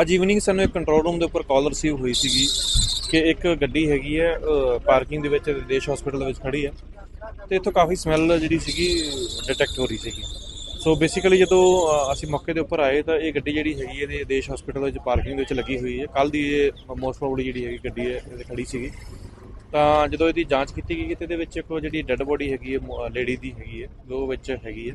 ਅੱਜ ਈਵਨਿੰਗ ਸਾਨੂੰ ਇੱਕ ਕੰਟਰੋਲ ਰੂਮ ਦੇ ਉੱਪਰ ਕਾਲ ਰਿਸੀਵ ਹੋਈ ਸੀਗੀ ਕਿ ਇੱਕ ਗੱਡੀ ਹੈਗੀ ਹੈ ਪਾਰਕਿੰਗ ਦੇ ਵਿੱਚ ਦੇਸ਼ ਹਸਪੀਟਲ ਦੇ ਵਿੱਚ ਖੜੀ ਹੈ ਤੇ ਇੱਥੋਂ ਕਾਫੀ ਸਮੈਲ ਜਿਹੜੀ ਸੀਗੀ ਡਿਟੈਕਟ ਹੋ ਰਹੀ ਸੀਗੀ। ਸੋ ਬੇਸਿਕਲੀ ਜਦੋਂ ਅਸੀਂ ਮੌਕੇ ਦੇ ਉੱਪਰ ਆਏ ਤਾਂ ਇਹ ਗੱਡੀ ਜਿਹੜੀ ਹੈਗੀ ਇਹਦੇ ਦੇਸ਼ ਹਸਪੀਟਲ ਵਿੱਚ ਪਾਰਕਿੰਗ ਦੇ ਵਿੱਚ ਲੱਗੀ ਹੋਈ ਹੈ। ਕੱਲ ਦੀ ਇਹ ਮੋਸਟ ਪ੍ਰੋਬਬਲੀ ਜਿਹੜੀ ਹੈਗੀ ਗੱਡੀ ਹੈ, ਇਹਦੇ ਖੜੀ ਸੀਗੀ। ਤਾਂ ਜਦੋਂ ਇਹਦੀ ਜਾਂਚ ਕੀਤੀ ਗਈ, ਤੇ ਇਹਦੇ ਵਿੱਚ ਇੱਕ ਜਿਹੜੀ ਡੈੱਡ ਬੋਡੀ ਹੈਗੀ ਹੈ ਲੇਡੀ ਦੀ ਹੈਗੀ ਹੈ ਦੋ ਵਿੱਚ ਹੈਗੀ ਹੈ।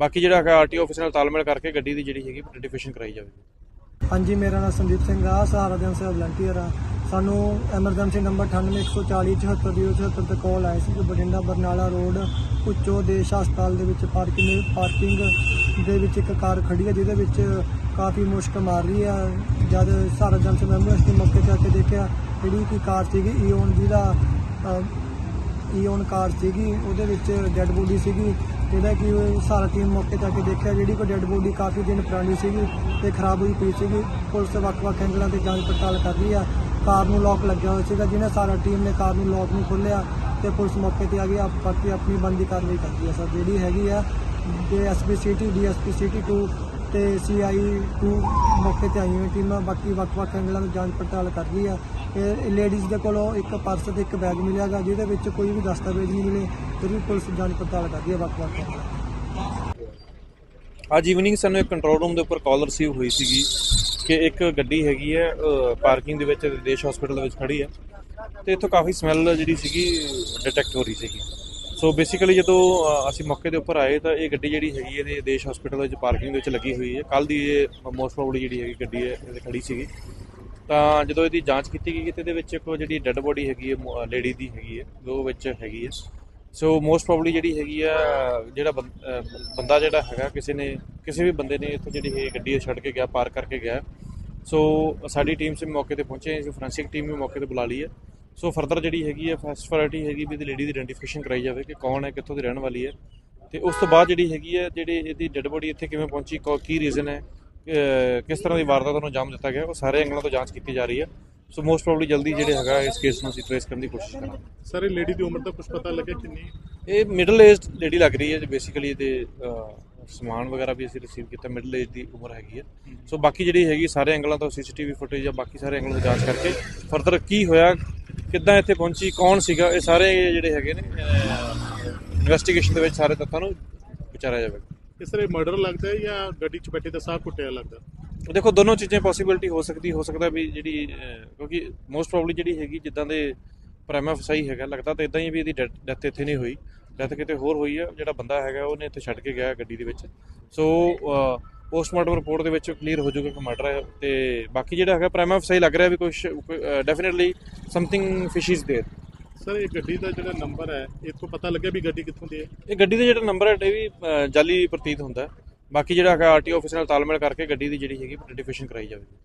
ਬਾਕੀ ਜਿਹੜਾ ਹੈਗਾ ਆਰਟੀਓ ਆਫਿਸ ਨਾਲ ਤਾਲਮੇਲ ਕਰਕੇ ਗੱਡੀ ਦੀ ਜਿਹੜੀ ਹੈਗੀ ਆਈਡੈਂਟੀਫਿਕੇਸ਼ਨ ਕਰਾਈ ਜਾਵੇਗੀ ਹਾਂਜੀ ਮੇਰਾ ਨਾਮ ਸੰਦੀਪ ਸਿੰਘ ਆ ਸਹਾਰਾ ਜਨ ਸੇਵਾ ਵਲੰਟੀਅਰ ਆ। ਸਾਨੂੰ ਐਮਰਜੈਂਸੀ ਨੰਬਰ 9814 74074 ਤੇ ਕਾਲ ਆਈ ਸੀ ਕਿ ਬਠਿੰਡਾ ਬਰਨਾਲਾ ਰੋਡ ਉੱਚੋ ਦੇਸ਼ ਹਸਪਤਾਲ ਦੇ ਵਿੱਚ ਪਾਰਕਿੰਗ ਪਾਰਕਿੰਗ ਦੇ ਵਿੱਚ ਇੱਕ ਕਾਰ ਖੜੀ ਹੈ ਜਿਹਦੇ ਵਿੱਚ ਕਾਫੀ ਮੁਸ਼ਕ ਮਾਰ ਰਹੀ ਆ। ਜਦ ਸਹਾਰਾ ਜਨਸ ਸੇਵਾ ਨੇ ਮੌਕੇ ਤੇ ਆ ਕੇ ਦੇਖਿਆ ਜਿਹੜੀ ਕਿ ਕਾਰ ਸੀਗੀ ਈਓਨ ਜਿਹਦਾ ਅ, ਈਓਨ ਕਾਰ ਸੀਗੀ ਉਹਦੇ ਵਿੱਚ ਡੈੱਡ ਬੋਡੀ ਸੀਗੀ। ਜਿਹਦਾ ਕਿ ਸਾਰਾ ਟੀਮ ਮੌਕੇ ਤੇ ਆ ਕੇ ਦੇਖਿਆ, ਜਿਹੜੀ ਕੋ ਡੈੱਡ ਬੋਡੀ ਕਾਫੀ ਦਿਨ ਪੁਰਾਣੀ ਸੀਗੀ ਤੇ ਖਰਾਬ ਹੋਈ ਪਈ ਸੀਗੀ, ਪੁਲਿਸ ਵੱਖ-ਵੱਖ ਐਂਗਲਾਂ ਤੇ ਜਾਂਚ ਪੜਤਾਲ ਕਰ ਰਹੀ ਆ। ਕਾਰ ਨੂੰ ਲੋਕ ਲੱਗਿਆ ਹੋਇਆ ਸੀਗਾ, ਜਿਹਨੇ ਸਾਰਾ ਟੀਮ ਨੇ ਕਾਰ ਨੂੰ ਲੋਕ ਨੂੰ ਖੋਲ੍ਹਿਆ ਤੇ ਪੁਲਿਸ ਮੌਕੇ ਤੇ ਆ ਗਈ ਆਪ ਬਾਕੀ ਆਪਣੀ ਬੰਦੀ ਕਾਰਵਾਈ ਕਰਦੀ ਆ। ਸਰ, ਜਿਹੜੀ ਹੈਗੀ ਆ ਤੇ ਐਸਪੀ ਸਿਟੀ ਡੀਐਸਪੀ ਸਿਟੀ 2 ਤੇ ਸੀਆਈ ਟੂ ਮੌਕੇ ਤੇ ਆਈਆਂ ਹੋਈਆਂ ਟੀਮਾਂ, ਬਾਕੀ ਵੱਖ-ਵੱਖ ਐਂਗਲਾਂ ਤੋਂ ਜਾਂਚ ਪੜਤਾਲ ਕਰ ਰਹੀ ਆ। ਇਹ ਲੇਡੀਜ਼ ਦੇ ਕੋਲੋਂ ਇੱਕ ਪਰਸ ਤੇ ਇੱਕ ਬੈਗ ਮਿਲਿਆਗਾ ਜਿਹਦੇ ਵਿੱਚ ਕੋਈ ਵੀ ਦਸਤਾਵੇਜ਼ ਨਹੀਂ ਮਿਲੇ ਫਿਰ ਵੀ ਪੁਲਿਸ ਜਾਂਚ ਪੜਤਾਲ ਕਰ ਰਹੀ ਹੈ ਵੱਖ-ਵੱਖ ਐਂਗਲਾਂ ਅੱਜ ਈਵਨਿੰਗ ਸਾਨੂੰ ਇੱਕ ਕੰਟਰੋਲ ਰੂਮ ਦੇ ਉੱਪਰ ਕਾਲ ਰਿਸੀਵ ਹੋਈ ਸੀਗੀ ਕਿ ਇੱਕ ਗੱਡੀ ਹੈਗੀ ਹੈ ਪਾਰਕਿੰਗ ਦੇ ਵਿੱਚ ਦੇਸ਼ ਹਸਪੀਟਲ ਦੇ ਵਿੱਚ ਖੜੀ ਹੈ ਤੇ ਇੱਥੋਂ ਕਾਫੀ ਸਮੈਲ ਜਿਹੜੀ ਸੀਗੀ ਡਿਟੈਕਟ ਹੋ ਰਹੀ ਸੀਗੀ। ਸੋ ਬੇਸਿਕਲੀ ਜਦੋਂ ਅਸੀਂ ਮੌਕੇ ਦੇ ਉੱਪਰ ਆਏ ਤਾਂ ਇਹ ਗੱਡੀ ਜਿਹੜੀ ਹੈਗੀ ਇਹਦੇ ਦੇਸ਼ ਹਸਪੀਟਲ ਵਿੱਚ ਪਾਰਕਿੰਗ ਦੇ ਵਿੱਚ ਲੱਗੀ ਹੋਈ ਹੈ। ਕੱਲ ਦੀ ਇਹ ਮੋਸਟ ਪ੍ਰੋਬਬਲੀ ਜਿਹੜੀ ਹੈਗੀ ਗੱਡੀ ਹੈ, ਇਹਦੇ ਖੜੀ ਸੀਗੀ। ਤਾਂ ਜਦੋਂ ਇਹਦੀ ਜਾਂਚ ਕੀਤੀ ਗਈ, ਤੇ ਇਹਦੇ ਵਿੱਚ ਇੱਕ ਜਿਹੜੀ ਡੈੱਡ ਬੋਡੀ ਹੈਗੀ ਹੈ ਲੇਡੀ ਦੀ ਹੈਗੀ ਹੈ, ਦੋ ਵਿੱਚ ਹੈਗੀ ਹੈ। ਸੋ ਮੋਸਟ ਪ੍ਰੋਬਬਲੀ ਜਿਹੜੀ ਹੈਗੀ ਆ, ਜਿਹੜਾ ਬੰ- ਬੰਦਾ ਜਿਹੜਾ ਹੈਗਾ, ਕਿਸੇ ਨੇ, ਕਿਸੇ ਵੀ ਬੰਦੇ ਨੇ ਇੱਥੋਂ ਜਿਹੜੀ ਇਹ ਗੱਡੀ ਛੱਡ ਕੇ ਗਿਆ ਪਾਰ ਕਰਕੇ ਗਿਆ। ਸੋ ਸਾਡੀ ਟੀਮ ਸੇ ਮੌਕੇ ਤੇ ਪਹੁੰਚੇ, ਅਸੀਂ ਫੋਰੈਂਸਿਕ ਟੀਮ ਵੀ ਮੌਕੇ ਤੇ ਬੁਲਾ ਲਈ ਹੈ। ਸੋ ਫਰਦਰ ਜਿਹੜੀ ਹੈਗੀ ਹੈ ਫਸਟ ਪ੍ਰਾਇੋਰਟੀ ਹੈਗੀ ਵੀ ਇਹਦੀ ਲੇਡੀ ਦੀ ਆਇਡੈਂਟੀਫਿਕੇਸ਼ਨ ਕਰਾਈ ਜਾਵੇ ਕਿ ਕੌਣ ਹੈ ਕਿੱਥੋਂ ਦੀ ਰਹਿਣ ਵਾਲੀ ਹੈ। ਤੇ ਉਸ ਤੋਂ ਬਾਅਦ ਜਿਹੜੀ ਹੈਗੀ ਹੈ ਜਿਹੜੇ ਇਹਦੀ ਡੈੱਡ ਬੋਡੀ ਇੱਥੇ ਕਿਵੇਂ ਪਹੁੰਚੀ ਕੌ- ਕੀ ਰੀਜ਼ਨ ਹੈ ਕਿਸ ਤਰ੍ਹਾਂ ਦੀ ਵਾਰਦਾਤ ਨੂੰ ਅੰਜਾਮ ਦਿੱਤਾ ਗਿਆ ਉਹ ਸਾਰੇ ਐਂਗਲਾਂ ਤੋਂ ਜਾਂਚ ਕੀਤੀ ਜਾ ਰਹੀ ਹੈ। ਸੋ ਮੋਸਟ ਪ੍ਰੋਬਬਲੀ ਜਲਦੀ ਜਿਹੜੇ ਹੈਗਾ ਇਸ ਕੇਸ ਨੂੰ ਅਸੀਂ ਟ੍ਰੇਸ ਕਰਨ ਦੀ ਕੋਸ਼ਿਸ਼ ਕਰਾਂਗੇ। ਸਰ ਇਹ ਲੇਡੀ ਦੀ ਉਮਰ ਦਾ ਕੁਝ ਪਤਾ ਲੱਗਿਆ ਕਿੰਨੀ ਇਹ ਮਿਡਲ ਏਜਡ ਲੇਡੀ ਲੱਗ ਰਹੀ ਹੈ ਜੀ ਬੇਸਿਕਲੀ ਇਹਦੇ ਸਮਾਨ ਵਗੈਰਾ ਵੀ ਅਸੀਂ ਰਿਸੀਵ ਕੀਤਾ ਮਿਡਲ ਏਜ ਦੀ ਉਮਰ ਹੈਗੀ ਹੈ। ਸੋ ਬਾਕੀ ਜਿਹੜੀ ਹੈਗੀ ਸਾਰੇ ਐਂਗਲਾਂ ਤੋਂ ਸੀਸੀਟੀਵੀ ਫੁਟੇਜ ਜਾਂ ਬਾਕੀ ਸਾਰੇ ਐਂਗਲਾਂ ਤੋਂ ਜਾਂਚ ਕਰਕੇ ਫਰਦਰ ਕੀ ਹੋਇਆ ਕਿੱਦਾਂ ਇੱਥੇ ਪਹੁੰਚੀ ਕੌਣ ਸੀਗਾ? ਇਹ ਸਾਰੇ ਜਿਹੜੇ ਹੈਗੇ ਨੇ ਇਨਵੈਸਟੀਗੇਸ਼ਨ ਦੇ ਵਿੱਚ ਸਾਰੇ ਤੱਥਾਂ ਨੂੰ ਵਿਚਾਰਿਆ ਜਾਵੇਗਾ ਇਹ ਸਰ ਇਹ ਮਰਡਰ ਲੱਗਦਾ ਹੈ ਜਾਂ ਗੱਡੀ 'ਚ ਬੈਠੇ ਦਾ ਸਾਹ ਘੁੱਟਿਆ ਲੱਗਦਾ? ਦੇਖੋ ਦੋਨੋਂ ਚੀਜ਼ਾਂ ਪੋਸੀਬਿਲਿਟੀ ਹੋ ਸਕਦੀ ਹੋ ਸਕਦਾ ਵੀ ਜਿਹੜੀ ਕਿਉਂਕਿ ਮੋਸਟ ਪ੍ਰੋਬਬਲੀ ਜਿਹੜੀ ਹੈਗੀ ਜਿੱਦਾਂ ਦੇ ਪ੍ਰਾਈਮਾ ਫਸਾਈ ਹੈਗਾ ਲੱਗਦਾ ਤਾਂ ਇਦਾਂ ਹੀ ਵੀ ਇਹਦੀ ਡੈਥ ਇੱਥੇ ਨਹੀਂ ਹੋਈ। ਡੈਥ ਕਿਤੇ ਹੋਰ ਹੋਈ ਆ ਜਿਹੜਾ ਬੰਦਾ ਹੈਗਾ ਉਹਨੇ ਇੱਥੇ ਛੱਡ ਕੇ ਗਿਆ ਗੱਡੀ ਦੇ ਵਿੱਚ। ਸੋ ਪੋਸਟਮਾਰਟਮ ਰਿਪੋਰਟ ਦੇ ਵਿੱਚ ਕਲੀਅਰ ਹੋ ਜਾਊਗਾ ਕਿ ਮਰਡਰ ਹੈ ਤੇ ਬਾਕੀ ਜਿਹੜਾ ਹੈਗਾ ਪ੍ਰਾਈਮਾ ਫਸਾਈ ਲੱਗ ਰਿਹਾ ਵੀ ਕੁਝ definitely something fish is there sir ਇਹ ਗੱਡੀ ਦਾ ਜਿਹੜਾ ਨੰਬਰ ਹੈ ਇਹ ਤੋਂ ਪਤਾ ਲੱਗਿਆ ਵੀ ਗੱਡੀ ਕਿੱਥੋਂ ਦੀ ਹੈ ਇਹ ਗੱਡੀ ਦਾ ਜਿਹੜਾ ਨੰਬਰ ਹੈ ਇਹ ਵੀ ਅਹ, ਜਾਲੀ ਪ੍ਰਤੀਤ ਹੁੰਦਾ ਹੈ। ਬਾਕੀ ਜਿਹੜਾ ਹੈਗਾ ਆਰਟੀਓ ਆਫਿਸ ਨਾਲ ਤਾਲਮੇਲ ਕਰਕੇ ਗੱਡੀ ਦੀ ਜਿਹੜੀ ਹੈਗੀ ਆਈਡੈਂਟੀਫਿਕੇਸ਼ਨ ਕਰਾਈ ਜਾਵੇਗੀ